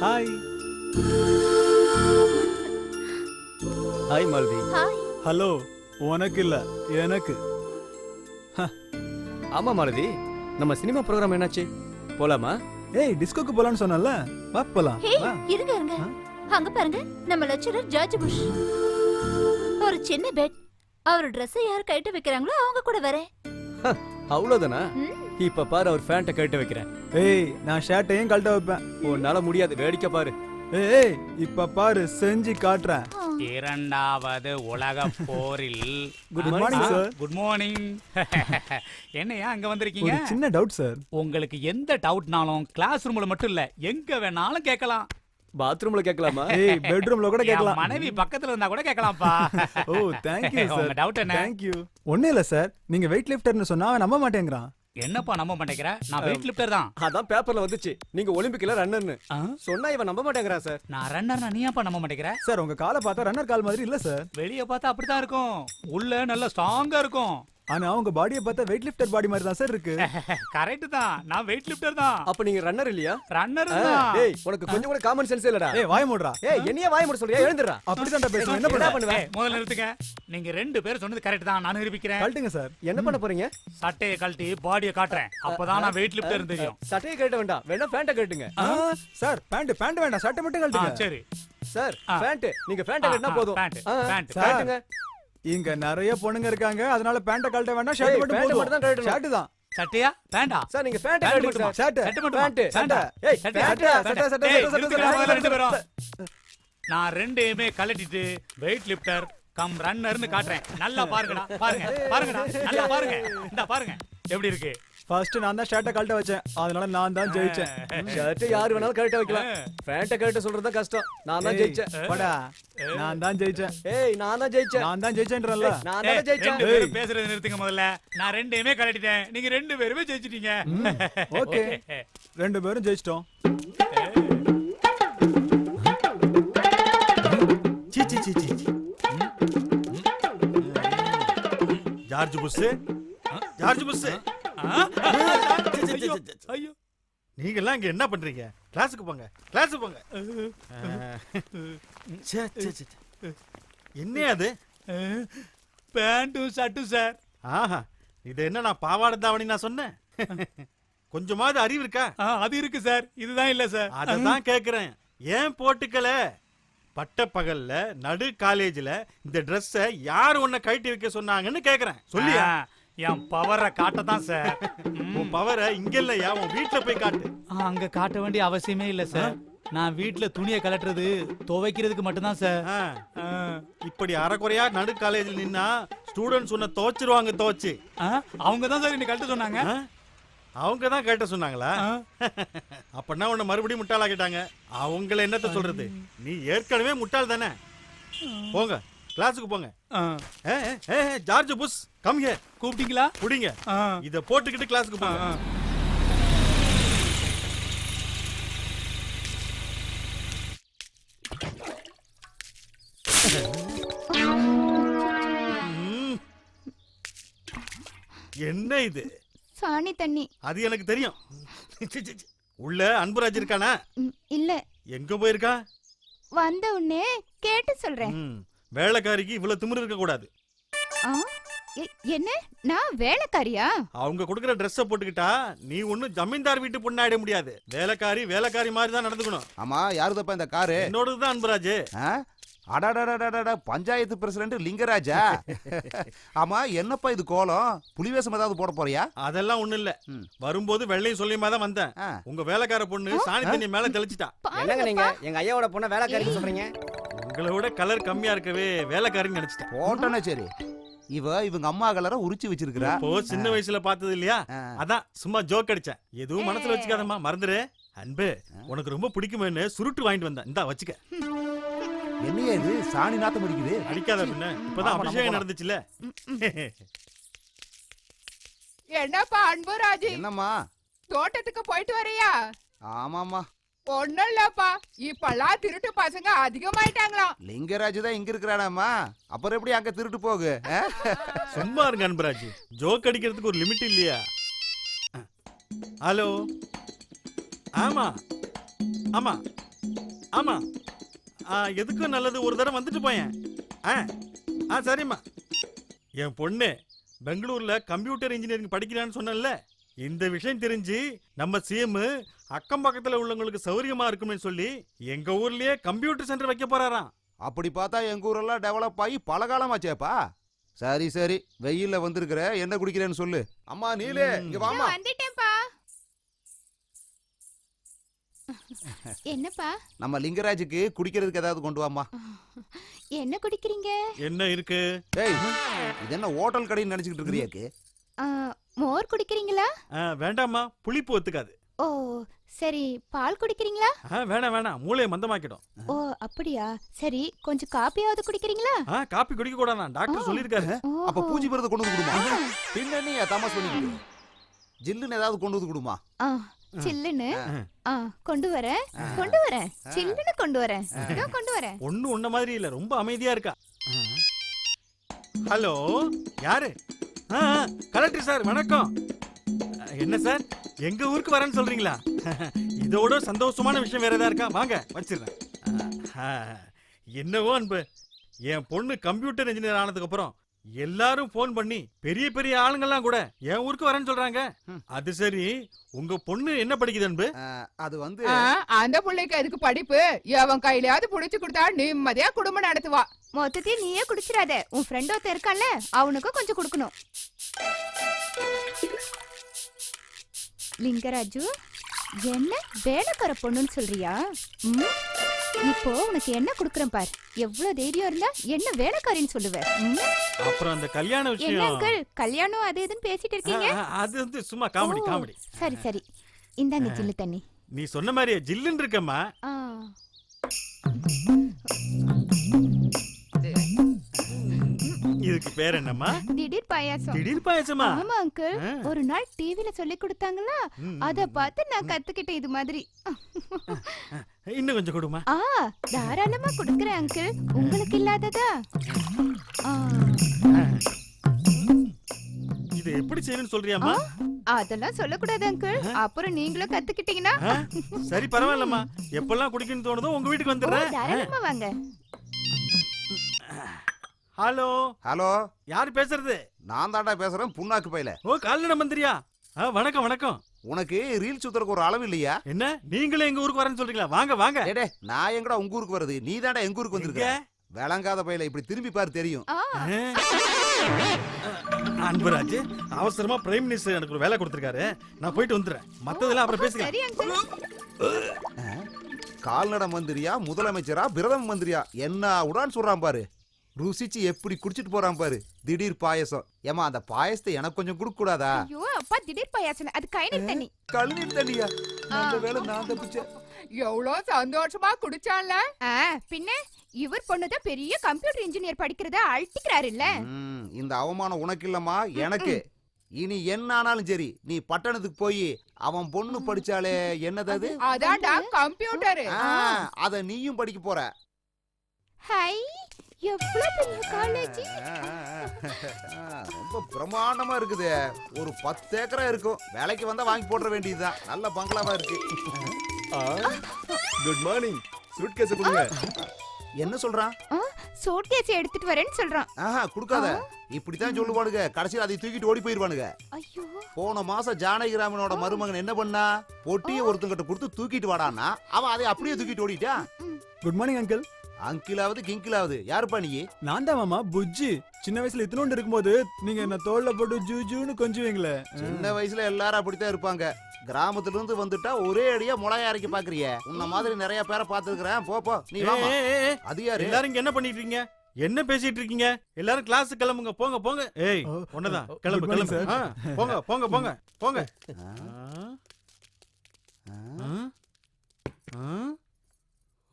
Hi hi Malathi hi hello உனக்கு இல்ல எனக்கு ஆமா மாலதி நம்ம சினிமா ப்ரோகிராம் என்னாச்சு? போலாமா? ஏய் டிஸ்கோக்கு போலான்னு சொன்னல வா போலாம். ஹே இருங்க இருங்க? அங்க பாருங்க நம்ம லெக்சரர் ஜார்ஜ் புஷ். ஒரு சின்ன பெட் அவர் Dress யார் கைட்டு வைக்கிறாங்களோ அவங்க கூட வரேன். அவ்வளவுதானா? ம், இப்ப பாரு அவர் ஃபேண்ட்டை கழட்ட வைக்கிறேன். ஏய் நான் ஷர்ட்டையும் கழட்ட வைப்பேன். உன்னால முடியாது வேடிக்கை பாரு. ஏய், இப்ப பாரு செஞ்சு காட்டுறேன். இரண்டாவது உலக போரில். Good morning sir good morning என்னையா அங்க ஒரு வந்திருக்கீங்க சின்ன டவுட் சார் உங்களுக்கு எந்த டவுட்னாலும் கிளாஸ் ரூம்ல மட்டும் இல்ல எங்க வேணாலும் கேட்கலாம். பாத்ரூம்ல கேட்கலாமா? ஏய் பெட்ரூம்ல கூட கேட்கலாம். மனைவி பக்கத்துல இருந்தா கூட கேட்கலாம்ப்பா. ஓ தேங்க் யூ உங்க சார் டவுட் என்ன? தேங்க் யூ ஒண்ணே இல்ல சார் நீங்க வெயிட் லிஃப்டர்னு சொன்னா அவன் நம்ப மாட்டேங்கிறான். என்னப்பா நம்ப மாட்டேங்கிற? நான் வெயிட் லிஃப்டர் தான். அதான் பேப்பர்ல வந்துச்சு. நீங்க ஒலிம்பிக்ல ரன்னர்னு? சொன்னா இவன் நம்ப மாட்டேங்கிறான் சார் நான் ரன்னர்னா நீ ஏன்ப்பா நம்ப மாட்டேங்கிற? சார் உங்க காலை பார்த்தா ரன்னர் கால் மாதிரி இல்ல சார் வெளிய பார்த்தா அப்படித்தான் இருக்கும். உள்ள நல்லா ஸ்ட்ராங்கா இருக்கும். ஆனா உங்க பாடியை பார்த்தா வெயிட் லிஃப்டர் பாடி மாதிரி தான் சார் இருக்கு. கரெக்ட் தான். நான் வெயிட் லிஃப்டர் தான். அப்ப நீங்க ரன்னர் இல்லையா? ரன்னர் தான். டேய் உனக்கு கொஞ்சம் கூட காமன் சென்ஸ் இல்லடா. ஏய் வாய மூடுறா. ஏய் என்னைய வாய மூட சொல்றியா? எழுந்துடா அப்படிதான்டா பேசுவேன் என்ன என்ன பண்ண பண்ணுவ? முதல்ல நிறுத்துங்க. நீங்க ரெண்டு பேரும் சொன்னது கரெக்ட் தான். நான் நிரூபிக்கிறேன். கழட்டுங்க சார். என்ன பண்ண போறீங்க? சட்டையை கழட்டி பாடியை காட்டுறேன். அப்பதான் நான் வெயிட் லிஃப்டர் தெரியும். சட்டையை கட்ட வேண்டாம். வேணா பேண்ட்டை கட்டுங்க ஆ, சார் பேண்ட் பேண்ட் வேண்டாம். சட்டை மட்டும் கழட்டுங்க. சரி. சார். பேண்ட் நீங்க பேண்ட்டை ஆ, கட்டினா போதும். Pant, pant. கட்டுங்க இங்க நிறைய பொண்ணுங்க இருக்காங்க. அதனால பேண்ட கழட்ட வேண்டாம் ஷர்ட் மட்டும் pant மட்டும் தான் கழட்டணும். ஷர்ட் தான். சட்டையா? வேண்டா சார் நீங்க பேண்ட்டை பேண்ட் மட்டுமா? சார் ஷர்ட் சட்டை மட்டுமா? பேண்ட். சட்டை. ஏய் சட்டை, பேண்ட் சட்டை, சட்டை, சட்டை, ரெண்டு பேரும். நான் ரெண்டையுமே கழட்டிட்டு வெயிட் லிஃப்டர் கம் ரன்னர்னு காட்டுறேன். நல்லா பாருங்கடா பாருங்க பாருங்கடா நல்லா பாருங்க. இந்த பாருங்க எப்படி இருக்கு? ஃபர்ஸ்ட் நான் தான் ஷர்ட்டை கழட்ட வச்சேன். அதனால நான் தான் ஜெயிச்சேன். ஷர்ட் யார் வேணாலும் கழட்ட வைக்கலாம். பேண்ட்டை கழட்ட சொல்றது தான் கஷ்டம். நான் தான் ஜெயிச்சேன். போடா. நான் தான் ஜெயிச்சேன். ஏய் நான் தான் ஜெயிச்சேன். நான் தான் ஜெயிச்சேன்றல நான் தான் ஜெயிச்சேன். ரெண்டு பேரும் பேசுறது நிறுத்துங்க முதல்ல. நான் ரெண்டையுமே கழட்டிட்டேன். நீங்க ரெண்டு பேருமே ஜெயிச்சிட்டீங்க. ஓகே. ரெண்டு பேரும் ஜெயிச்சிட்டோம். சீ சீ சீ சீ. ஜார்ஜ் புஷ் ஜார்ஜ் புஷ் ஐயோ, ஐயோ. நீங்க எல்லாம் இங்க என்ன பண்றீங்க? கிளாஸுக்கு போங்க கிளாஸுக்கு போங்க. ச்சே, ச்சே, ச்சே, ச்சே. என்ன அது? பேண்ட்டும் ஷர்ட்டும் சார். ஆஹா இது என்ன நான் பாவாடை தாவணி நான் சொன்னேன்? கொஞ்சமாவது அறிவு இருக்கா? ஆ, அது இருக்கு சார். இதுதான் இல்ல சார். அததான் கேக்குறேன். ஏன் போட்டுக்கல? பட்ட பகல்ல நடு காலேஜ்ல இந்த Dress-அ யார் உன்னை கழட்டி வைக்க சொன்னாங்கன்னு கேக்குறேன். சொல்லியா? ஆ, என் பவரை காட்டதான் சார் ம். உன் பவரை இங்க இல்லையா உன் வீட்டுல போய் காட்டு. ஆ, அங்க காட்ட வேண்டிய அவசியமே இல்ல சார் நான் வீட்ல துணியை கலட்டுறது துவைக்கிறதுக்கு மட்டும்தான் சார் ஆ, ஆ. இப்படி அரைக்குறையா நடு காலேஜ்ல நின்னா ஸ்டூடெண்ட்ஸ் உன்னை துவைச்சிருவாங்க துவைச்சு. ஆ, அவங்க தான் சார் இன்னைக்கு கழட்ட சொன்னாங்க? அவங்க தான் கேட்ட சொன்னாங்களா? ஆ. அப்பன்னா உன்னை மறுபடியும் முட்டாளாக்கிட்டாங்க. அவங்கள என்னத்த சொல்றது? நீ ஏற்கனவே முட்டாள் தானே போங்க. கிளாஸுக்கு போங்க. ஜார்ஜ் புஷ் கம் ஹியர் கூப்பிட்டீங்களா? புடிங்க ஆ. இத போட்டுக்கிட்டு கிளாஸுக்கு போங்க. என்ன இது? சாணி தண்ணி. அது எனக்கு தெரியும். உள்ள அன்புராஜ் இருக்கானா? இல்ல. எங்க போயிருக்கா? வந்த உடனே கேட்டு சொல்றேன். வேலைக்காரிக்கு இவ்வளவு திமிரு இருக்க கூடாது. என்ன? நான் வேலைக்காரியா? அவங்க கொடுக்குற ட்ரெஸ்ஸ போட்டுக்கிட்டா நீ ஒண்ணும் ஜமீன்தார் வீட்டு பொண்ணாயிட முடியாது. வேலைக்காரி வேலைக்காரி மாதிரி தான் நடந்துக்கணும். ஆமா யாருதப்பா இந்த காரு? என்னோடதுதான் அன்புராஜ். ஆ? அடடடடடட, பஞ்சாயத்து பிரசிடண்ட் லிங்கராஜா? ஆமா என்னப்பா இது கோலம்? புலிவேஷம் ஏதாவது போட போறியா? அதெல்லாம் ஒண்ணும் இல்ல. வரும்போது வெள்ளையும் சொல்லியுமா தான் வந்தேன். ஆ. உங்க வேலைக்கார பொண்ணு சாணி தண்ணி மேல தெளிச்சிட்டா. என்னங்க நீங்க? எங்க ஐயாவோட பொண்ண வேலைக்காரிக்கு சொல்றீங்க? உங்களை விட கலர் கம்மியா இருக்கவே வேலைக்காரின்னு நினைச்சிட்டேன். போட்டோன்னே சரி. இவ இவங்க அம்மா கலரை உரிச்சு வச்சிருக்கிறா. இப்போ சின்ன வயசுல பார்த்தது இல்லையா. அதான் சும்மா ஜோக் அடிச்சேன். எதுவும் மனசுல வச்சுக்காதம்மா மறந்துரு. அன்பு உனக்கு ரொம்ப பிடிக்குமேன்னு சுருட்டு வாங்கிட்டு வந்தேன். இந்தா வச்சுக்க. என்னையா இது? சாணி நாத்தம் அடிக்குது. அடிக்காத பின்ன இப்பதான் அபிஷேகம். நடந்துச்சுல? என்னப்பா அன்புராஜி என்னம்மா? தோட்டத்துக்கு போயிட்டு வரியா? ஆமாம்மா. ஒண்ணும் இல்லப்பா இப்பெல்லாம் திருட்டு பசங்க அதிகமாயிட்டாங்களாம். லிங்கராஜ் தான் இங்க இருக்கிறானாம்மா. அப்புறம் எப்படி அங்க திருட்டு போகு? சும்மா இருங்க அன்பராஜ். ஜோக் அடிக்கிறதுக்கு ஒரு லிமிட் இல்லையா? ஹலோ? ஆமா. ஆமா. ஆமா. ஆ, எதுக்கும் நல்லது ஒரு தடவை வந்துட்டு போயேன். ஆ ஆ சரிம்மா. என் பொண்ணு பெங்களூர்ல கம்ப்யூட்டர் இன்ஜினியரிங் படிக்கிறான்னு சொன்னேன்ல. இந்த விஷயம் தெரிஞ்சு நம்ம சிஎம் அக்கம் பக்கத்துல உள்ளவங்களுக்கு சௌரியமா இருக்கும்னு சொல்லி எங்க ஊர்லயே கம்ப்யூட்டர் சென்டர் வைக்க போறாராம். அப்படி பார்த்தா எங்க ஊரெல்லாம் டெவலப் ஆகி பல காலமாச்சேப்பா சரி சரி. வெயில்ல வந்திருக்கிற என்ன குடிக்கிறேன்னு சொல்லு. அம்மா நீலே இங்க வாமா வந்துட்டேன்ப்பா. என்னப்பா? நம்ம லிங்கராஜுக்கு குடிக்கிறதுக்கு ஏதாவது கொண்டு வாமா என்ன குடிக்கிறீங்க? என்ன இருக்கு? டேய் இது என்ன ஹோட்டல் கடைன்னு நினைச்சுக்கிட்டு இருக்கிறியாக்கு? ஆ, மோர் குடிக்கிறீங்களா? வேண்டாம்மா. புளிப்பு ஒத்துக்காது. ஓ சரி பால் குடிக்கிறீங்களா? ஆ, வேணாம் வேணாம். மூளையை மந்தமாக்கிடும். ஓ அப்படியா? சரி கொஞ்சம் காப்பியாவது குடிக்கிறீங்களா? காப்பி குடிக்க கூடாதான் டாக்டர் சொல்லியிருக்காரு. அப்ப. பூஜை பிறந்த கொண்டு வந்து கொடுமா. பின்ன நீ தமாஸ் பண்ணிக்கிட்டு? ஜில்லுன்னு ஏதாவது கொண்டு வந்து கொடுமா. ஆ சில்லுன்னு? ஆ. கொண்டு வரேன். கொண்டு வரேன். சில்லுன்னு கொண்டு வரேன். கொண்டு வரேன். ஒண்ணு உன்ன மாதிரி இல்ல. ரொம்ப அமைதியா இருக்கா? ஹலோ? யாரு? கலெக்டர் சார் வணக்கம். என்ன சார்? எங்க ஊருக்கு வரேன்னு சொல்றீங்களா? இதோட சந்தோஷமான விஷயம் வேற ஏதாவது இருக்கா? வாங்க வச்சிடுறேன் என்னவோ அன்பு. என் பொண்ணு கம்ப்யூட்டர் இன்ஜினியர் ஆனதுக்கு அப்புறம் எல்லாரும் ஃபோன் பண்ணி பெரிய பெரிய ஆளுங்கெல்லாம் கூட என் ஊருக்கு வரேன்னு சொல்றாங்க. அது சரி உங்க பொண்ணு என்ன படிக்குது அன்பு? அது வந்து அந்த பிள்ளைக்கு எதுக்கு படிப்பு? எவன் கையிலயாவது புடிச்சு கொடுத்தா நிம்மதியா குடும்பம் நடத்துவா. மொத்தத்தையும் நீயே குடிச்சிடாத. உன் ஃப்ரெண்ட் ஒருத்தன் இருக்கான்ல அவனுக்கும் கொஞ்சம் கொடுக்கணும். லிங்கராஜு என்ன வேலைக்கார பொண்ணுன்னு சொல்றியா? இப்போ உனக்கு என்ன குடுக்குறேன் பார். எவ்வளவு தைரியம் இருந்தா என்ன வேலைக்காரின்னு சொல்லுவ? அப்புறம் அந்த கல்யாண விஷயம். அங்கிள் கல்யாணம் அது இதுன்னு பேசிட்டு இருக்கீங்க? அது வந்து சும்மா காமெடி காமெடி. சரி சரி. இந்தாங்க ஜில்லு தண்ணி. நீ சொன்ன மாதிரியே ஜில்லுன்னு இருக்கம்மா. இதுக்கு பேர் என்னம்மா? திடீர் பாயாசம். திடீர் பாயசமா? ஆமா அங்கிள். ஒரு நாள் டிவில சொல்லி கொடுத்தாங்களா? அத பார்த்து நான் கத்துக்கிட்டேன் இது மாதிரி. இன்னும் கொஞ்சம் கொடுமா. ஆ தாராளமா கொடுக்கறேன் அங்கிள் உங்களுக்கு இல்லாததா? இது எப்படி செய்யணும்னு சொல்றியாம்மா? அதெல்லாம் சொல்லக்கூடாது அங்கிள் அப்புறம் நீங்களும் கத்துக்கிட்டீங்கன்னா. சரி பரவாயில்லம்மா. எப்பெல்லாம் குடிக்கணும்னு தோணுதோ உங்க வீட்டுக்கு வந்துடுறேன். தாராளமா வாங்க. ஹலோ. ஹலோ. யார் பேசுறது? நான் தாண்டா பேசுறேன் புண்ணாக்கு பையில. ஓ கால்நடை மந்திரியா? ஆ, வணக்கம் வணக்கம். உனக்கு ரீல் சுத்துறதுக்கு ஒரு அளவு இல்லையா? என்ன? நீங்களே எங்க ஊருக்கு வரேன்னு சொல்றீங்களா? வாங்க வாங்க. டேய், டேய், நான் எங்கடா உங்க ஊருக்கு வருது நீ தாண்டா எங்க ஊருக்கு? வந்திருக்க? விளங்காத பையில இப்படி திரும்பி பாரு தெரியும். ஆ, அன்பராஜ் அவசரமா பிரைம் மினிஸ்டர் எனக்கு ஒரு வேலை கொடுத்திருக்காரு. நான் போயிட்டு வந்துடுறேன். மத்ததெல்லாம் அப்புறம் பேசிக்கலாம். சரி அங்கிள். கால்நடை மந்திரியா முதலமைச்சரா பிரதம மந்திரியா? என்ன உடான்னு சொல்றான் பாரு. ருசிச்சு எப்படி குடிச்சிட்டு போறான் பாரு. திடீர் பாயசம். ஏமா அந்த பாயசத்தை எனக்கு கொஞ்சம் கொடுக்க கூடாதா ஐயோ அப்பா திடீர் பாயாசம் அது கைநீர் தண்ணி. கழுநீர் தண்ணியா? நல்ல வேலை நான் தப்பிச்சேன். எவ்வளோ சந்தோஷமா குடிச்சான்ல? பின்ன இவர் பொண்ணுதான் பெரிய கம்ப்யூட்டர் இன்ஜினியர் படிக்கிறத அழட்டிக்கிறாரு இல்ல இந்த அவமானம் உனக்கு இல்லம்மா எனக்கு. இனி என்ன ஆனாலும் சரி நீ பட்டணத்துக்கு போய் அவன் பொண்ணு படிச்சாலே என்னது அது? அதான்டா கம்ப்யூட்டரு. அத நீயும் படிக்க போற. ஹை. ரொம்ப பிரமாண்டமா இருக்குது. ஒரு பத்து ஏக்கரா இருக்கும். வேலைக்கு வந்தா வாங்கி போட்டுற வேண்டியதுதான். நல்ல பங்களாவா இருக்கு. குட் மார்னிங் சூட்கேஸ் கொடுங்க. என்ன சொல்றான்? சூட்கேஸ் எடுத்துட்டு வரேன்னு சொல்றான். ஆஹா கொடுக்காத. இப்படித்தான் சொல்லுவானுங்க. கடைசியில் அதை தூக்கிட்டு ஓடி போயிருவானுங்க. ஐயோ. போன மாசம் ஜானகிராமனோட மருமகன் என்ன பண்ணா? பொட்டியை ஒருத்தங்கிட்ட கொடுத்து தூக்கிட்டு வாடான்னா அவன் அதை அப்படியே தூக்கிட்டு ஓடிட்டான். குட் மார்னிங் அங்கிள் அங்கிலாவது கிங்கிலாவது. யாருப்பா நீ? நான் தான் மாமா புஜ்ஜி. சின்ன வயசுல இத்தனோண்டு இருக்கும்போது நீங்க என்ன தோல்ல போட்டு ஜூ ஜூன்னு கொஞ்சுவீங்களே சின்ன வயசுல எல்லாரும் அப்படித்தான் இருப்பாங்க. கிராமத்துல இருந்து வந்துட்டா ஒரே அடியா முளைய அரைக்க பாக்குறிய. உன்ன மாதிரி நிறைய பேரை பார்த்திருக்கிறேன். போ போ நீ வாமா அது யாரு? எல்லாரும் இங்க என்ன பண்ணிட்டு இருக்கீங்க என்ன பேசிட்டு இருக்கீங்க எல்லாரும் கிளாஸ் கிளம்புங்க. போங்க போங்க. ஏய் ஓ, ஒன்னதான் கிளம்பு கிளம்பு. ஆ, போங்க போங்க போங்க போங்க.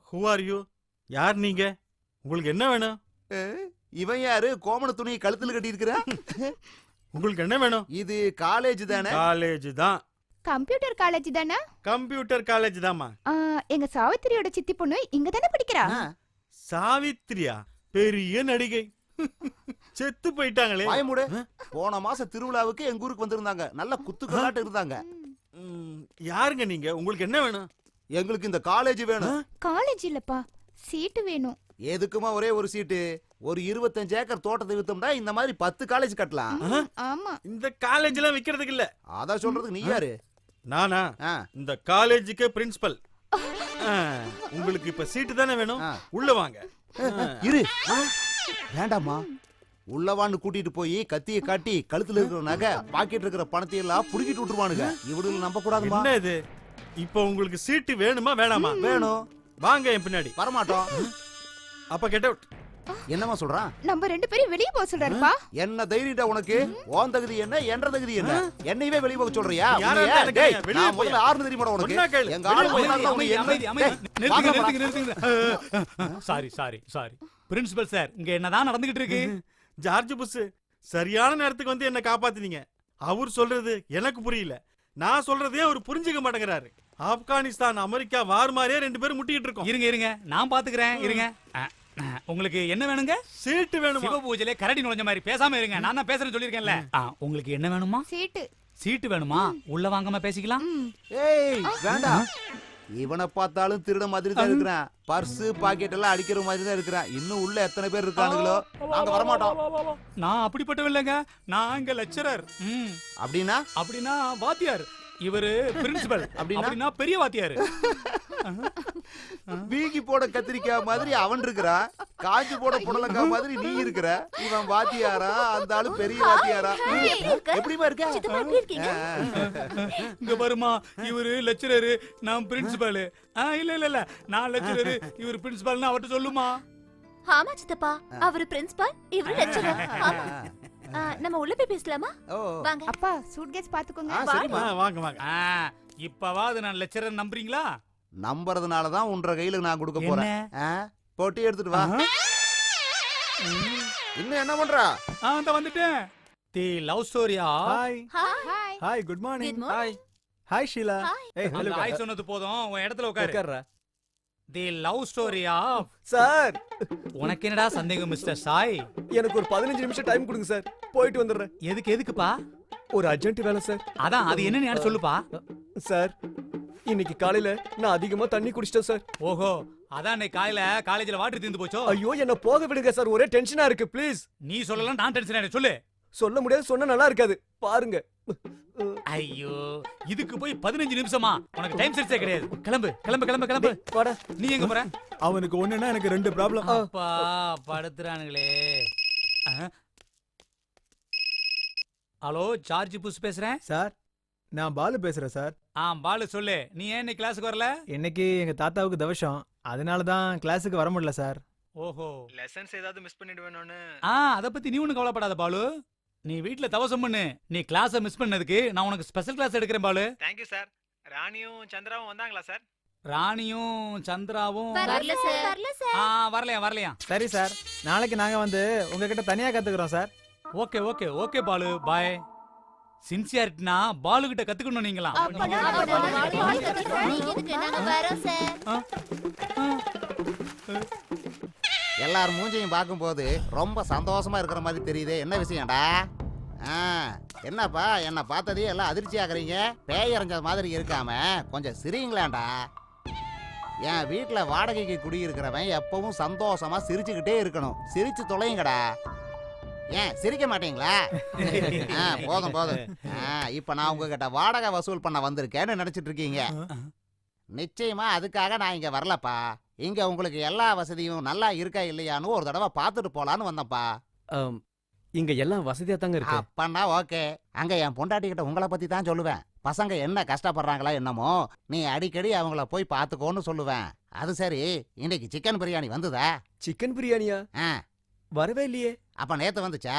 ஹூ ஆர் யூ யார் நீங்க? உங்களுக்கு என்ன வேணும்? இவன் யாரு? கோமண துணியை கழுத்துல கட்டி இருக்கிறா உங்களுக்கு என்ன வேணும்? இது காலேஜ் தானே? காலேஜ் தான். கம்ப்யூட்டர் காலேஜ் தானே? கம்ப்யூட்டர் காலேஜ் தாம்மா. ஆ, எங்க சாவித்திரியோட சித்தி பொண்ணு இங்க தானே படிக்கிறா? ஆ, சாவித்ரியா பெரிய நடிகை. செத்து போயிட்டாங்களே. வாய மூடு. போன மாசம் திருவிழாவுக்கு எங்க ஊருக்கு வந்திருந்தாங்க. நல்ல குத்துக்கலாட்டு இருந்தாங்க. ம், யாருங்க நீங்க? உங்களுக்கு என்ன வேணும்? எங்களுக்கு இந்த காலேஜ் வேணும். காலேஜ் இல்லப்பா. சீட்டு வேணும். எதுக்குமா ஒரே ஒரு சீட்டு? ஒரு இருபத்தஞ்சு ஏக்கர் தோட்டத்தை வித்தோம்னா இந்த மாதிரி பத்து காலேஜ் கட்டலாம். ஆமா. இந்த காலேஜ் எல்லாம் விக்கிறதுக்கு இல்ல. அதான் சொல்றதுக்கு நீ யாரு? நானா? ஆ, இந்த காலேஜுக்கு பிரின்சிபல் உங்களுக்கு இப்ப சீட்டு தானே வேணும். உள்ள வாங்க. இரு. வேண்டாம்மா. உள்ளவான்னு கூட்டிட்டு போய் கத்திய காட்டி கழுத்துல இருக்கிற நகை பாக்கெட் இருக்கிற பணத்தை எல்லாம் புடுங்கிட்டு விட்டுருவானுங்க. இவனுங்க நம்ப கூடாதுமா என்ன இது இப்ப உங்களுக்கு சீட்டு வேணுமா வேணாமா? வேணும். வாங்க என் பின்னாடி. வரமாட்டோம். அப்ப கெட் அவுட் என்னமா சொல்றான் நம்ம ரெண்டு பேரும் வெளிய போக சொல்றாருப்பா என்ன தைரியடா உனக்கு? ஓன் தகுதி என்ன என்ற தகுதி என்ன? என்னையவே வெளிய போக சொல்றியா? டேய், வெளிய நான் முதல்ல போயா? ஆறு தெரியுமாடா உனக்கு. எங்க ஆளு அமைதி, என்ன- அமைதி, அமைதி. டேய், நிறுத்துங்க. Sorry sorry sorry. Principal sir இங்க என்னதான் நடந்துகிட்டு இருக்கு? ஜார்ஜ் புஷ் சரியான நேரத்துக்கு வந்து என்ன காப்பாத்துனீங்க. அவர் சொல்றது எனக்கு புரியல. நான் சொல்றதே அவர் புரிஞ்சுக்க மாட்டேங்கிறாரு. ஆப்கானிஸ்தான் அமெரிக்கா வார் மாதிரியே ரெண்டு பேரும் முட்டிக்கிட்டு இருக்கோம். இருங்க இருங்க. நான் பாத்துக்கிறேன். இருங்க. உங்களுக்கு என்ன வேணுங்க? சீட்டு வேணுமா? சிவ பூஜையில கரடி நுழைஞ்ச மாதிரி. பேசாம இருங்க. நான் தான் பேசுறேன்னு சொல்லியிருக்கேன்ல. உங்களுக்கு என்ன வேணுமா? சீட்டு. சீட்டு வேணுமா? உள்ள வாங்காம பேசிக்கலாம். ஏய் வேண்டாம். இவனை பார்த்தாலும் திருட மாதிரி தான் இருக்கிறான். பர்ஸ் பாக்கெட் எல்லாம் அடிக்கிற மாதிரி தான் இருக்கிறான். இன்னும் உள்ள எத்தனை பேர் இருக்கானுங்களோ? நாங்க வரமாட்டோம். நான் அப்படிப்பட்டவன் இல்லைங்க. நான் இங்க லெக்சரர் அப்படின்னா? அப்படின்னா வாத்தியார். இவரு பிரின்சிபல் அப்படின்னா? பெரிய வாத்தியார். வீங்கி போட கத்திரிக்காய் மாதிரி அவன் இருக்கிறான் காஞ்சு போட புடலங்காய் மாதிரி நீ இருக்கிற. இவன் வாத்தியாரா? அந்த ஆளு பெரிய வாத்தியாரா? எப்படிமா இருக்க. இங்க வருமா இவரு லெக்சரர் நான் பிரின்சிபல் இல்ல இல்ல இல்ல. நான் லெக்சரர் இவர் பிரின்சிபல்னு அவர்ட்ட சொல்லுமா ஆமா சித்தப்பா. அவரு பிரின்சிபால் இவரு லெக்சரர் நம்ம உள்ள போய் பேசலாமா? ஓ வாங்க. அப்பா சூட்கேஸ் பாத்துக்கோங்க. சரிம்மா. வாங்க வாங்க. ஆ, இப்பவாது நான் லெக்சரர் நம்புறீங்களா? நம்புறதுனால தான் உன்ற கையில நான் கொடுக்க போறேன். போட்டி எடுத்துட்டு வா. இன்னும் என்ன பண்ற? ஆ இந்த வந்துட்டேன். The love ஸ்டோரியா hi hi hi good morning morning hi Sheela hi ஏய் அந்த ஹலோ ஆய் சொன்னது போதும். உன் இடத்துல உட்காரு. உட்கார்றா. தி லவ் ஸ்டோரியா சார் உனக்கு என்னடா சந்தேகம் மிஸ்டர் சாய் எனக்கு ஒரு பதினஞ்சு நிமிஷம் டைம் கொடுங்க சார் போயிட்டு வந்துடுறேன். எதுக்கு எதுக்குப்பா? ஒரு அர்ஜென்ட் வேலை சார் அதான் அது என்னன்னு யாரும் சொல்லுப்பா? சார் இன்னைக்கு காலையில நான் அதிகமா தண்ணி குடிச்சிட்டேன் சார் ஓஹோ அதான் இன்னைக்கு காலையில காலேஜ்ல வாட்டர் தீர்ந்து போச்சோ? ஐயோ என்ன போக விடுங்க சார் ஒரே டென்ஷனா இருக்கு ப்ளீஸ் நீ சொல்லலாம் நான் டென்ஷன் ஆயிடு சொல்லு. சொல்ல முடியாது சொன்னா நல்லா இருக்காது. பாருங்க. ஐயோ இதுக்கு போய் பதினஞ்சு நிமிஷமா? உனக்கு டைம் செட்ஸே கிடையாது. கிளம்பு கிளம்பு கிளம்பு கிளம்பு. வாடா. நீ எங்க போற? அவனுக்கு ஒண்ணுன்னா எனக்கு ரெண்டு ப்ராப்ளம் அப்பா படுத்துறானுங்களே? ஹலோ ஜார்ஜ் புஷ் பேசுறேன்? சார் நான் பாலு பேசுறேன் சார். ஆ பாலு சொல்லு. நீ ஏன் இன்னைக்கு கிளாஸுக்கு வரல? இன்னைக்கு எங்க தாத்தாவுக்கு தவசம் அதனால தான் கிளாஸுக்கு வர முடியல சார். ஓஹோ. லெசன்ஸ் ஏதாவது மிஸ் பண்ணிடுவேணும்னு ஆ அத பத்தி நீ ஒன்னும் கவலைப்படாத பாலு. நீ வீட்ல தவசம் பண்ணு நீ கிளாஸ மிஸ் பண்ணதுக்கு நான் உனக்கு ஸ்பெஷல் கிளாஸ் எடுக்கிறேன் பாலு. தேங்க்யூ சார் ராணியும் சந்திராவும் வந்தாங்களா சார் ராணியும் சந்திராவும் வரல சார் வரல சார் ஆ வரலையா வரலையா? சரி சார் நாளைக்கு நாங்க வந்து உங்ககிட்ட தனியா கத்துக்கிறோம் sir okay okay okay Balu. Bye சின்சியாரிட்டினா Balu கிட்ட கத்துக்கணும். நீங்களா எல்லார் மூஞ்சியும் பார்க்கும்போது ரொம்ப சந்தோஷமா இருக்கிற மாதிரி தெரியுதே. என்ன விஷயம்டா? ஆ என்னப்பா என்னை பார்த்ததே எல்லாம் அதிர்ச்சி ஆகுறீங்க? பேய் மாதிரி இருக்காம கொஞ்சம் சிரிங்களேன்டா என் வீட்டில் வாடகைக்கு குடியிருக்கிறவன் எப்பவும் சந்தோஷமா சிரிச்சுக்கிட்டே இருக்கணும். சிரிச்சு தொலையுங்கடா. ஏன் சிரிக்க மாட்டீங்களா? ஆ போதும் போதும். ஆ இப்போ நான் உங்ககிட்ட வாடகை வசூல் பண்ண வந்திருக்கேன்னு நினைச்சிட்டு இருக்கீங்க. நிச்சயமா அதுக்காக நான் இங்க வரலப்பா. இங்க உங்களுக்கு எல்லா வசதியும் நல்லா இருக்கா இல்லையான்னு ஒரு தடவை பார்த்துட்டு போலான்னு வந்தேன்ப்பா. இங்க எல்லாம் வசதியா தாங்க இருக்கு. அப்பன்னா ஓகே. அங்க என் பொண்டாட்டி கிட்ட உங்களை பத்தி தான் சொல்லுவேன். பசங்க என்ன கஷ்டப்படுறாங்களா என்னமோ நீ அடிக்கடி அவங்கள போய் பார்த்துக்கோன்னு சொல்லுவேன். அது சரி இன்னைக்கு சிக்கன் பிரியாணி வந்ததா? சிக்கன் பிரியாணியா? ஆ. வரவே இல்லையே. அப்ப நேத்து வந்துச்சா?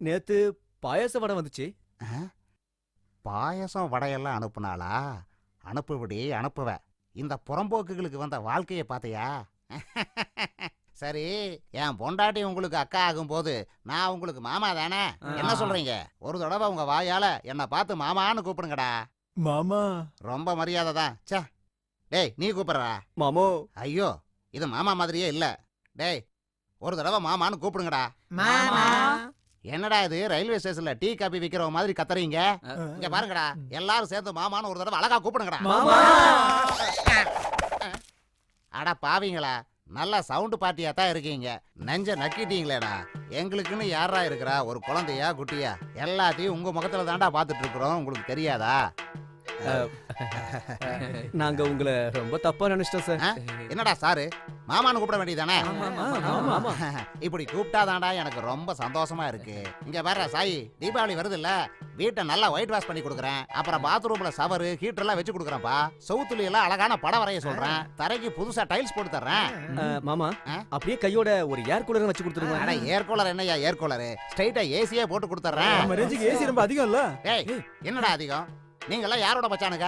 நேத்து பாயாச வடை வந்துச்சு? பாயசம் வடையெல்லாம் அனுப்புனாளா? அனுப்புவிடி அனுப்புவ இந்த புறம்போக்குகளுக்கு வந்த வாழ்க்கையை பார்த்தியா? சரி என் பொண்டாட்டி உங்களுக்கு அக்கா ஆகும்போது நான் உங்களுக்கு மாமா தானே? என்ன சொல்றீங்க? ஒரு தடவை உங்க வாயால என்னை பார்த்து மாமான்னு கூப்பிடுங்கடா. மாமா. ரொம்ப மரியாதை தான். ச்சே. டேய் நீ கூப்பிடுறா? மாமோ. ஐயோ இது மாமா மாதிரியே இல்ல. டேய் ஒரு தடவை மாமான்னு கூப்பிடுங்கடா. என்னடா இது? ரயில்வே ஸ்டேஷன்ல டீ காபி விக்கிற மாதிரி கத்துறீங்க? இங்க பாருங்கடா. எல்லாரும் சேர்ந்து மாமான்னு ஒரு தடவை அழகா கூப்பிடுங்கடா. அட பாவிங்களா நல்ல சவுண்டு பார்ட்டியா தான் இருக்கீங்க. நெஞ்ச நக்கிட்டீங்களேடா. எங்களுக்குன்னு யாரா இருக்கிறா? ஒரு குழந்தையா குட்டியா? எல்லாத்தையும் உங்க முகத்துல தாண்டா பாத்துட்டு இருக்கிறோம். உங்களுக்கு தெரியாதா? நாங்க உங்களை ரொம்ப தப்பா நினைச்சிட்டோம் சார்? என்னடா சாரு? மாமான்னு கூப்பிட வேண்டியதானே ஆமா இப்படி கூப்பிட்டாதான்டா எனக்கு ரொம்ப சந்தோஷமா இருக்கு. இங்க வேற சாய் தீபாவளி வருது இல்ல வீட்டை நல்லா ஒயிட் வாஷ் பண்ணி கொடுக்குறேன். அப்புறம் பாத்ரூம்ல சவரு ஹீட்டர் எல்லாம் வச்சு கொடுக்குறேன்ப்பா. சவுத்துல எல்லாம் அழகான படம் வரைய சொல்றேன். தரைக்கு புதுசா டைல்ஸ் போட்டு தர்றேன். மாமா ஆ? அப்படியே கையோட ஒரு ஏர் கூலர் வச்சு கொடுத்துருங்க அட ஏர் கூலர் என்னய்யா ஏர் கூலர் ஸ்ட்ரைட்டா ஏசியே போட்டு கொடுத்துறேன் ஏசி ரொம்ப அதிகம் இல்ல ஏய் என்னடா அதிகம்? நீங்க எல்லாம் யாரோட மச்சானுங்க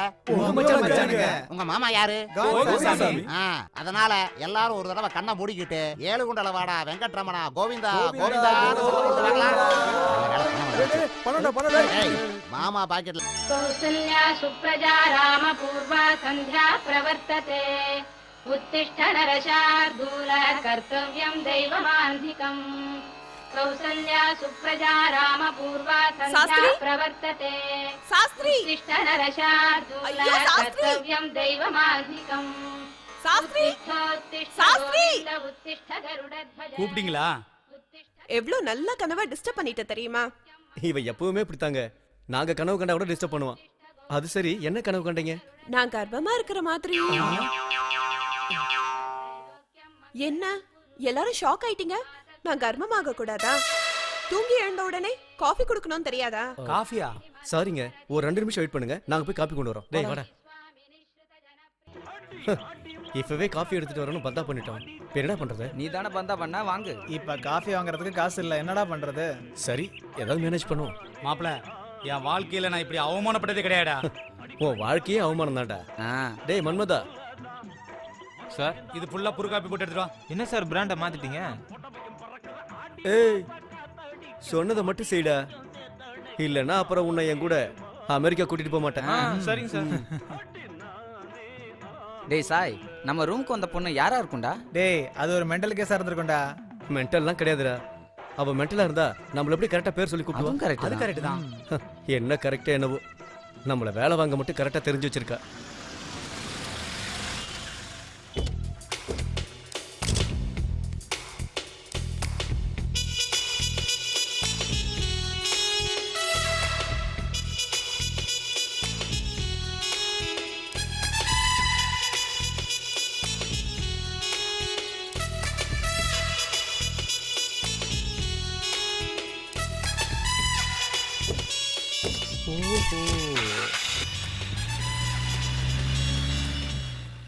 மச்சான், மச்சானுங்க. உங்க மாமா யாரு கோவிந்தசாமி. ஆ, அதனால எல்லாரும் ஒரு தடவை கண்ணை மூடிக்கிட்டு ஏழு குண்டல வாடா வெங்கட்ரமணா கோவிந்தா கோவிந்தா, கோவிந்தா பணம்டா பணம்டா ஏய் மாமா பாக்கெட்ல कौसल्या सुप्रजा रामपूर्वा सन्ध्या प्रवर्तते उत्तिष्ठ नरशार्दूल कर्तव्यम् दैवमान्धिकम् कौसल्या सुप्रजा रामपूर्वा सन्ध्या शास्त्री? प्रवर्तते சாஸ்திரி उत्तिष्ठ नरशार्दूल अय्यो, शास्त्री! कर्तव्यम् दैवमान्धिकम् சாஸ்திரி उत्तिष्ठोत्तिष्ठ शास्त्री! गोविन्द उत्तिष्ठ गरुडध्वज கூப்பிட்டீங்களா எவ்வளவு நல்ல கனவை டிஸ்டர்ப் பண்ணிட்ட தெரியுமா இவ எப்பவுமே இப்படித்தாங்க நாங்க கனவு கண்டா கூட டிஸ்டர்ப் பண்ணுவான் அது சரி என்ன கனவு கண்டீங்க நான் கர்ப்பமா இருக்கிற மாதிரி என்ன எல்லாரும் ஷாக் ஆயிட்டீங்க நான் கர்ப்பமாக கூடாதா தூங்கி எழுந்த உடனே காஃபி குடுக்கணும்னு தெரியாதா? காஃபியா? சாரிங்க ஒரு ரெண்டு நிமிஷம் வெயிட் பண்ணுங்க. நாங்க போய் காப்பி கொண்டு வரோம். டேய் வாடா. இப்பவே காஃபி எடுத்துட்டு வரணும் பந்தா பண்ணிட்டோம். இப்ப என்ன பண்றது? நீ தானே பந்தா பண்ண? வாங்கு. இப்ப காஃபி வாங்குறதுக்கு காசு இல்ல. என்னடா பண்றது? சரி ஏதாவது மேனேஜ் பண்ணுவோம். மாப்பிள என் வாழ்க்கையில நான் இப்படி அவமானப்பட்டதே கிடையாடா உன் வாழ்க்கையே அவமானம் தான்டா ஆ. டேய் மன்மதா. சார் இது ஃபுல்லா புரு காப்பி போட்டு எடுத்துட்டு என்ன சார் பிராண்ட மாத்திட்டீங்க? ஏய் சொன்னதை மட்டும் செய்டா. இல்லைன்னா அப்புறம் உன்னை என் கூட அமெரிக்கா கூட்டிட்டு போக மாட்டேன். சரிங்க சார். டேய் சாய் நம்ம ரூமுக்கு வந்த பொண்ணு யாரா இருக்கும்டா? டேய் அது ஒரு மெண்டல் கேஸா இருந்திருக்கும்டா. மென்டல்லாம் கிடையாதுடா. அவ மென்டலா இருந்தா நம்மள எப்படி கரெக்டா பேர் சொல்லி கூப்பிடுவா? அதுவும் கரெக்ட் அது கரெக்ட் தான். என்ன கரெக்டா என்னவோ. நம்மள வேலை வாங்க மட்டும் கரெக்டா தெரிஞ்சு வச்சிருக்கா.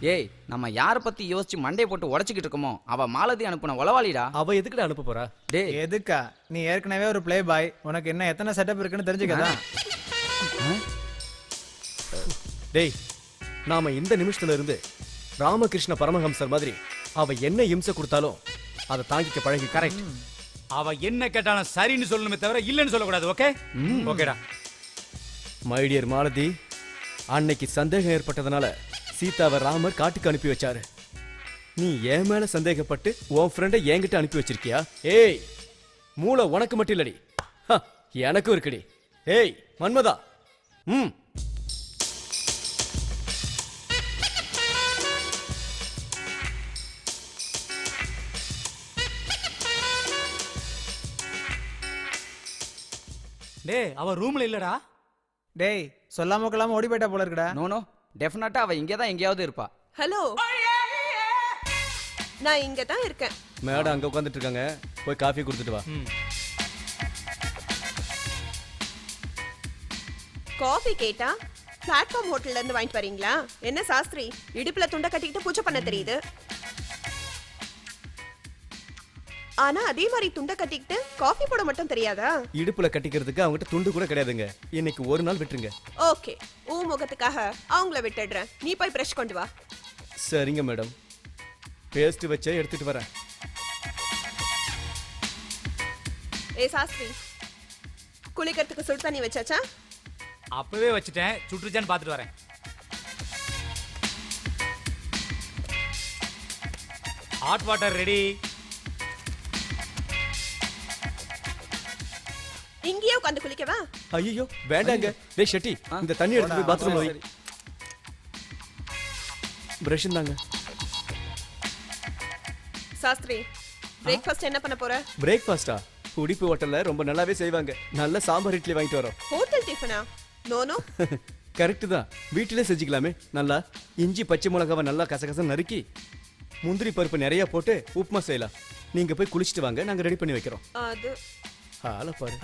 ஏய் நம்ம யார பத்தி யோசிச்சு மண்டைய போட்டு உடைச்சிக்கிட்டு இருக்கோமோ? அவ மாலதி அனுப்புன உளவாளிடா. அவ எதுக்குடா அனுப்ப போறா? டேய். எதுக்கா? நீ ஏற்கனவே ஒரு ப்ளே பாய் உனக்கு என்ன எத்தனை செட்டப் இருக்குன்னு தெரிஞ்சுக்கதான் டேய் நாம இந்த நிமிஷத்துல இருந்து ராமகிருஷ்ண பரமஹம்சர் மாதிரி அவ என்ன இம்சை கொடுத்தாலும் அதை தாங்கிக்க பழகி கரெக்ட் அவ என்ன கேட்டாலும் சரின்னு சொல்லணுமே தவிர இல்லைன்னு சொல்லக்கூடாது ஓகே ஓகேடா மை டியர் மாலதி அன்னைக்கு சந்தேகம் ஏற்பட்டதுனால சீதாவை ராமர் காட்டுக்கு அனுப்பி வச்சாரு. நீ என் மேல சந்தேகப்பட்டு உன் ஃப்ரெண்டை என்கிட்ட அனுப்பி வச்சிருக்கியா? ஏய் மூளை உனக்கு மட்டும் இல்லடி. ஹ, எனக்கும் இருக்குடி. ஏய் மன்மதா. ம். டேய் அவ ரூம்ல இல்லடா. டேய் சொல்லாம கொள்ளாம ஓடி போயிட்டா போல இருக்குடா. நோ நோ டெஃபினட்டா அவ இங்கே தான் எங்கேயாவது இருப்பா. ஹலோ நான் இங்க தான் இருக்கேன். மேடம் அங்க உட்காந்துட்டு இருக்காங்க போய் காஃபி கொடுத்துட்டு வா. காஃபி கேட்டா பிளாட்ஃபார்ம் ஹோட்டல்ல இருந்து வாங்கிட்டு வரீங்களா? என்ன சாஸ்திரி? இடுப்புல துண்டை கட்டிக்கிட்டு பூஜை பண்ண தெரியுது. ஆனா அதே மாதிரி துண்டை கட்டிக்கிட்டு காஃபி போட மட்டும் தெரியாதா? இடுப்புல கட்டிக்கிறதுக்கு அவங்ககிட்ட துண்டு கூட கிடையாதுங்க. இன்னைக்கு ஒரு நாள் விட்டுருங்க. ஓகே ஊ முகத்துக்காக அவங்கள விட்டுடுறேன். நீ போய் பிரஷ் கொண்டு வா. சரிங்க மேடம். பேஸ்ட் வச்சே எடுத்துட்டு வரேன். ஏ சாஸ்திரி குளிக்கிறதுக்கு சுடு தண்ணி வச்சாச்சா? அப்பவே வச்சுட்டேன். சுற்றுச்சான்னு பார்த்துட்டு வரேன். ஹாட் வாட்டர் ரெடி உட்காந்து குளிக்கவா? ஐயோ வேண்டாங்க. டேய் ஷெட்டி இந்த தண்ணி எடுத்து போய் பாத்ரூம்ல வை. பிரஷ் தாங்க. சாஸ்திரி பிரேக்ஃபாஸ்ட் என்ன பண்ண போற? பிரேக்ஃபாஸ்டா உடிப்பு ஹோட்டல்ல ரொம்ப நல்லாவே செய்வாங்க. நல்ல சாம்பார் இட்லி வாங்கிட்டு வரோம். ஹோட்டல் டிஃபனா நோனோ கரெக்ட் தான். வீட்டிலே செஞ்சுக்கலாமே. நல்லா இஞ்சி பச்சை மிளகாவை நல்லா கசகச நறுக்கி முந்திரி பருப்பு நிறைய போட்டு உப்புமா செய்யலாம். நீங்க போய் குளிச்சுட்டு வாங்க. நாங்க ரெடி பண்ணி வைக்கிறோம். அது ஆளை பாரு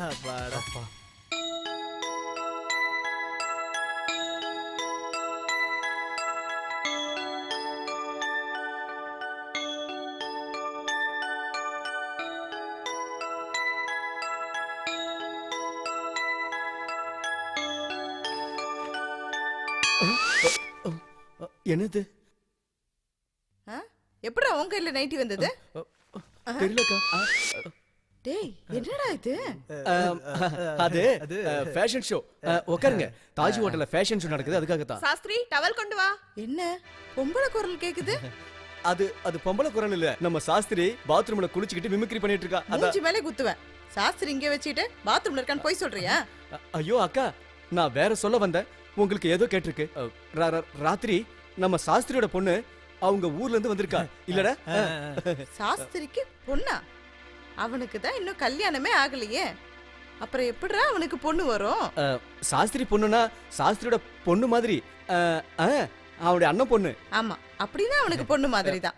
என்னது? எப்படா உன் கையில நைட்டி வந்தது? தெரியலக்கா. டேய் என்னடா இது? ஆம், அது ஃபேஷன் ஷோ உட்காருங்க தாஜ் ஹோட்டல்ல ஃபேஷன் ஷோ நடக்குது அதுக்காக தான் சாஸ்திரி டவல் கொண்டு வா. என்ன? பொம்பளை குரல் கேக்குது? அது அது பொம்பளை குரல் இல்ல. நம்ம சாஸ்திரி பாத்ரூம்ல குளிச்சுக்கிட்டு மிமிக்ரி பண்ணிட்டு இருக்கா மூஞ்சி மேலே குத்துவேன். சாஸ்திரி இங்க வச்சுட்டு பாத்ரூம்ல இருக்கான்னு போய் சொல்றியா? ஐயோ அக்கா நான் வேற சொல்ல வந்தேன். உங்களுக்கு ஏதோ கேட்டிருக்கு. அ, ரா- ரா- ராத்திரி நம்ம சாஸ்திரியோட பொண்ணு அவங்க ஊர்ல இருந்து வந்திருக்கா. இல்லடா? சாஸ்திரிக்கு பொண்ணா? அவனுக்கு தான் இன்னும் கல்யாணமே ஆகலையே. அப்புறம் எப்படிடா அவனுக்கு பொண்ணு வரும்? சாஸ்திரி பொண்ணுனா சாஸ்திரியோட பொண்ணு மாதிரி. அவனுடைய அண்ணன் பொண்ணு. ஆமா அப்படின்னா அவனுக்கு பொண்ணு மாதிரி தான்.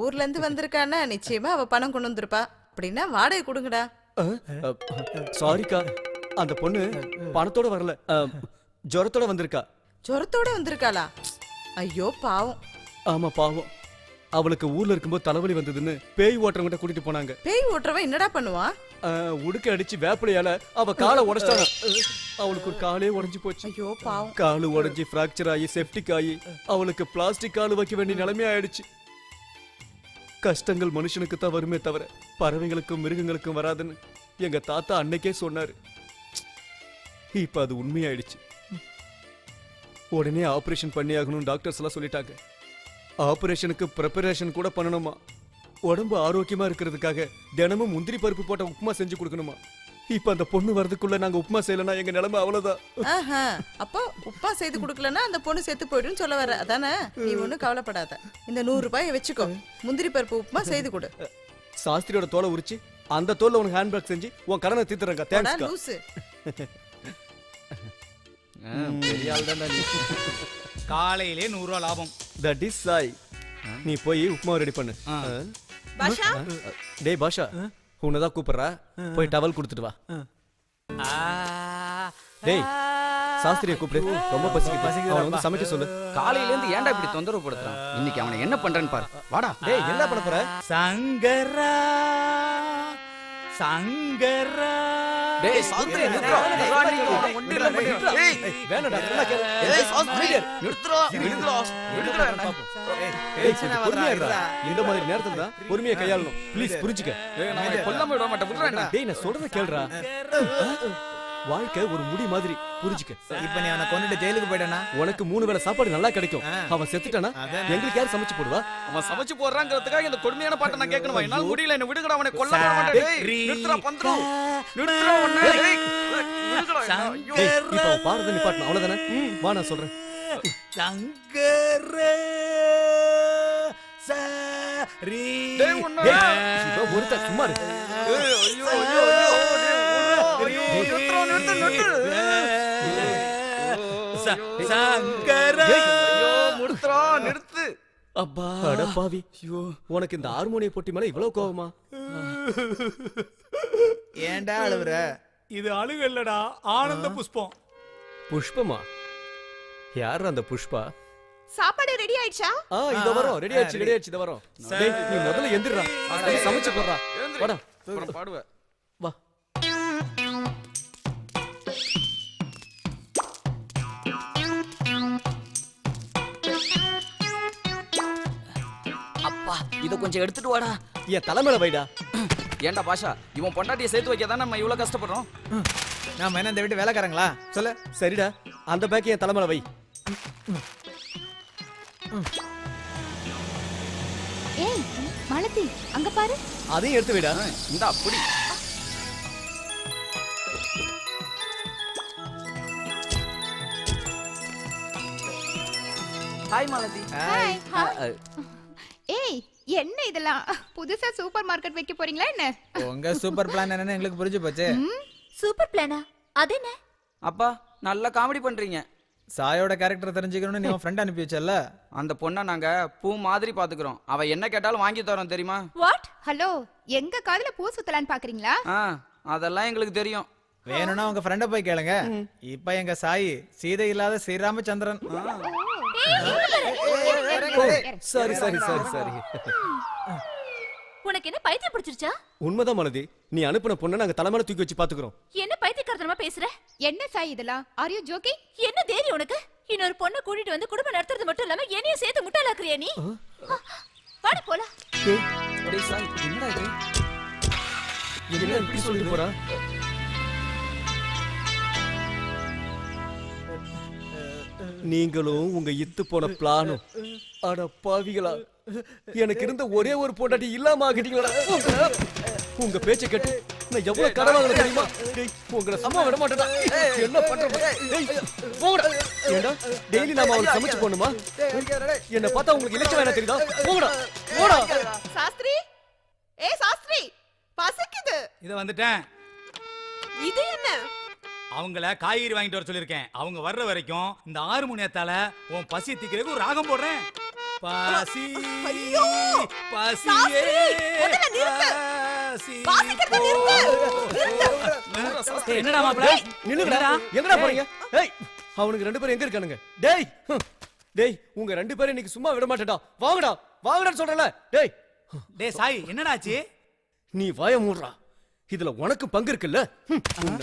ஊர்ல இருந்து வந்திருக்கான்னா நிச்சயமா அவ பணம் கொண்டு வந்திருப்பா. அப்படின்னா வாடகை கொடுங்கடா. சாரிக்கா அந்த பொண்ணு பணத்தோட வரல. ஜுரத்தோட வந்திருக்கா. ஜுரத்தோட வந்திருக்காளா? ஐயோ பாவம். ஆமா பாவம். அவளுக்கு ஊர்ல இருக்கும்போது தலைவலி வந்ததுன்னு பேய் ஓட்டுறவங்கிட்ட கூட்டிட்டு போனாங்க. பேய் ஓட்டுறவன் என்னடா பண்ணுவான் உடுக்க அடிச்சு வேப்பிலையால அவ காலை உடைச்சிட்டாங்க அவளுக்கு ஒரு காலே உடைஞ்சு போச்சு. ஐயோ பாவம். காலு உடைஞ்சு ஃப்ராக்சர் ஆகி செப்டிக் ஆகி அவளுக்கு பிளாஸ்டிக் காலு வைக்க வேண்டிய நிலைமை ஆயிடுச்சு. கஷ்டங்கள் மனுஷனுக்கு தான் வருமே தவிர பறவைகளுக்கும் மிருகங்களுக்கும் வராதுன்னு எங்க தாத்தா அன்னைக்கே சொன்னாரு. இப்ப அது உண்மையாயிடுச்சு. உடனே ஆபரேஷன் பண்ணி ஆகணும் டாக்டர்ஸ் எல்லாம் சொல்லிட்டாங்க. ஆபரேஷனுக்கு ப்ரிப்பரேஷன் கூட பண்ணணுமா? உடம்பு ஆரோக்கியமா இருக்கிறதுக்காக தினமும் முந்திரி பருப்பு போட்ட உப்புமா செஞ்சு கொடுக்கணுமா? இப்ப அந்த பொண்ணு வரதுக்குள்ள நாங்க உப்புமா செய்யலனா எங்க நிலைமை அவ்வளவுதான். ஆஹா அப்போ உப்பா செய்து கொடுக்கலன்னா அந்த பொண்ணு செத்து போயிடும்னு சொல்ல வர அதானே? நீ ஒண்ணும் கவலைப்படாத. இந்த நூறு ரூபாயை வச்சுக்கோ. முந்திரி பருப்பு உப்புமா செய்து கொடு. சாஸ்திரியோட தோலை உரிச்சு அந்த தோல்ல உனக்கு ஹேண்ட்பேக் செஞ்சு உன் கடனை தீத்துறேங்க தேங்க்ஸ் லூசு. பெரிய ஆள் தான் காலையிலே நூறு ரூபா லாபம். தட் இஸ் சாய் நீ போய் உப்புமா ரெடி பண்ணு. பாஷா? டேய் பாஷா. உன்னதான் கூப்பிடுறா. போய் டவல் கொடுத்துட்டு வா. டேய் சாஸ்திரியை கூப்பிடு. ரொம்ப பசிக்குது. அவனை வந்து சமைக்க சொல்லு. காலையில இருந்து ஏன்டா இப்படி தொந்தரவு படுத்துறான்? இன்னைக்கு அவனை என்ன பண்றேன்னு பாரு. வாடா. டேய் என்ன பண்ண போற? சங்கரா சங்கரா. டேய் சாஸ்திரி நிறுத்துறா நிறுத்துறா, நீ உன்னை ஒண்ணும் இல்ல பண்ணிடுறா. ஏய், வேணடா நல்லா. கேளு சாஸ்திரி, நிறுத்துறா, நிறுத்துறா, நிறுத்துறா பொறுமையா இருடா. இந்த மாதிரி நேரத்துல தான் பொறுமையா கையாளணும். ப்ளீஸ் புரிஞ்சுக்க. ஏய், நான் உன்னை கொல்லாம விட மாட்டேன். விட்றா என்ன? டேய் நான் சொல்றத கேளுடா. வாழ்க்கை ஒரு முடி மாதிரி. புரிஞ்சுக்க. இப்ப நீ அவனை கொண்டுட்டு ஜெயிலுக்கு போயிட்டானா? உனக்கு மூணு வேளை சாப்பாடு நல்லா கிடைக்கும். அவன் செத்துட்டானா? எங்களுக்கு யார் சமைச்சு போடுவா? அவன் சமைச்சு போடுறாங்கிறதுக்காக இந்த கொடுமையான பாட்டை நான் கேட்கணுமா. என்னால முடியல. என்ன விடுங்கடா அவனை கொல்ல பாடுறத நிப்பாட்டணும் அவ்வளவுதானே? வா நான் சொல்றேன். சங்கர சரி. ஒருத்தன் சும்மா இரு. நிறுத்து, நிறுத்து. சங்கர ஐயோ, நிறுத்துறா, நிறுத்து அப்பா. அட பாவி. உனக்கு இந்த ஹார்மோனிய போட்டி மேல இவ்வளவு கோவமா? ஏன்டா அழுவுற? இது அழுகு இல்லடா. ஆனந்த புஷ்பம். புஷ்பமா? யார் அந்த புஷ்பா? சாப்பாடு ரெடி ஆயிடுச்சா? ஆ இத வரோம் ரெடி ஆயிடுச்சு ரெடி ஆயிடுச்சு இத வரோம் நீ முதல்ல எந்திரடா. சமைச்சு போடுறா. வாடா. அப்புறம் பாடுவேன் இது கொஞ்சம் எடுத்துட்டு வாடா. என் தலைமையில வைடா. ஏன்டா பாஷா இவன் பொண்டாட்டியை சேர்த்து வைக்க நம்ம இவ்வளவு கஷ்டப்படுறோம்? நாம என்ன இந்த வீட்டு வேலைக்காரங்களா? சொல்ல. சரிடா. அந்த பேக்கு என் தலைமையில வை. ஏய் மலதி அங்க பாரு. அதையும் எடுத்து வைடா. இந்த அப்படி ஹாய் மலதி. ஹாய் என்ன இதெல்லாம்? புதுசா சூப்பர் மார்க்கெட் வைக்க போறீங்களா என்ன? உங்க சூப்பர் பிளான் என்னன்னு எங்களுக்கு புரிஞ்சு போச்சு. சூப்பர் பிளானா? அது என்ன? அப்பா நல்லா காமெடி பண்றீங்க. சாயோட கேரக்டர் தெரிஞ்சுக்கணும்னு நீ ஃப்ரெண்ட் அனுப்பி வச்சல அந்த பொண்ணை நாங்க பூ மாதிரி பாத்துக்கிறோம் அவ என்ன கேட்டாலும் வாங்கி தரோம் தெரியுமா? வாட் ஹலோ எங்க காதுல பூ சுத்தலான்னு பாக்குறீங்களா? ஆ அதெல்லாம் எங்களுக்கு தெரியும். வேணும்னா உங்க ஃப்ரெண்ட போய் கேளுங்க. இப்ப எங்க சாய் சீதை இல்லாத Sriramachandran. Sorry sorry sorry sorry உனக்கு என்ன பைத்தியம் பிடிச்சிருச்சா உண்மைதான் மாலதி நீ அனுப்பின பொண்ணை நாங்க தலைமையில தூக்கி வச்சு பாத்துக்கிறோம் என்ன பைத்தியக்காரத்தனமா பேசுற என்ன சாய் இதெல்லாம் ஆர் யூ ஜோக்கிங் என்ன தைரியம் உனக்கு இன்னொரு பொண்ணை கூட்டிட்டு வந்து குடும்பம் நடத்துறது மட்டும் இல்லாம என்னையும் சேர்த்து முட்டாளாக்குறியா நீ வாடி போலாம் என்னடா இது என்ன இப்படி சொல்லிட்டு போறா நீங்களும் உங்க இத்து போன பிளானும் அட பாவிகளா எனக்கு இருந்த ஒரே ஒரு பொண்டாட்டி இல்லாம ஆகிட்டீங்களா உங்க பேச்ச கேட்டு நான் எவ்வளவு கடன் வாங்கின தெரியுமா டேய், உங்களை சும்மா விட மாட்டேடா என்ன பண்ற டேய், போங்கடா ஏண்டா டெய்லி நாம அவளுக்கு சமைச்சு போடணுமா என்ன பார்த்தா உங்களுக்கு இலச்சம் வேணா தெரியுதா போங்கடா போடா சாஸ்திரி ஏ சாஸ்திரி பசிக்குது இத வந்துட்டேன் இது என்ன அவங்கள காய்கறி வாங்கிட்டு வர சொல்லிருக்கேன் அவங்க வர்ற வரைக்கும் இந்த ஆறு மணி நேரத்தால உன் பசி தீக்கிறதுக்கு ஒரு ராகம் போடுறேன். பசி ஐயோ! பசியே சாஸ்திரி, முதல்ல நிறுத்து. பசி வாசிக்கிறத ஏய், என்னடா மாப்பிள? நில்லுங்கடா. எங்கடா போறீங்க? டேய் அவனுக்கு ரெண்டு பேரும் எங்க இருக்கானுங்க? டேய் ஹம். டேய் உங்க ரெண்டு பேரும் இன்னைக்கு சும்மா விட மாட்டேடா வாங்கடா வாங்கடான்னு சொல்றல டேய். டேய் சாய் என்னடா ஆச்சு? நீ வாய மூடுறா. இதுல உனக்கு பங்கு இருக்குல்ல. ஹம். உன்னை